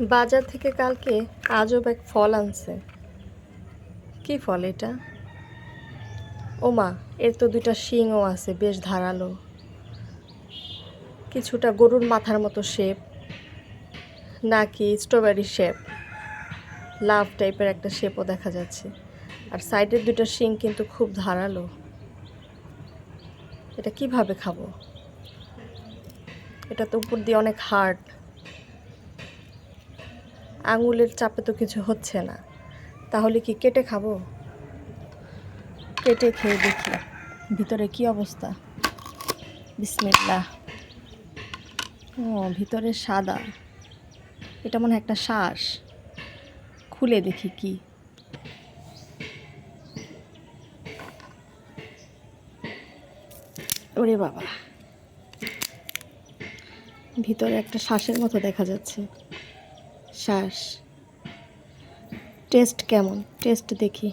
বাজার থেকে কালকে আজব এক ফল আনছে। কি ফল এটা? ওমা, এর তো দুইটা শিংও আছে, বেশ ধারালো। কিছুটা গরুর মাথার মতো শেপ নাকি স্ট্রবেরি শেপ লাভ টাইপের একটা শেপও দেখা যাচ্ছে। আর সাইডের দুটো শিং কিন্তু খুব ধারালো। এটা কীভাবে খাব? এটা তো উপর দিয়ে অনেক হার্ড আঙুলের চাপে তো কিছু হচ্ছে না। তাহলে কি কেটে খাব? কেটে খেয়ে দেখি, ভিতরে কি অবস্থা? বিসমিল্লাহ। ও, ভিতরে সাদা। এটা মনে একটা শ্বাস। খুলে দেখি কি। ওরে বাবা। ভিতরে একটা শ্বাসের মতো দেখা যাচ্ছে। শ্বাস। টেস্ট কেমন? টেস্ট দেখি।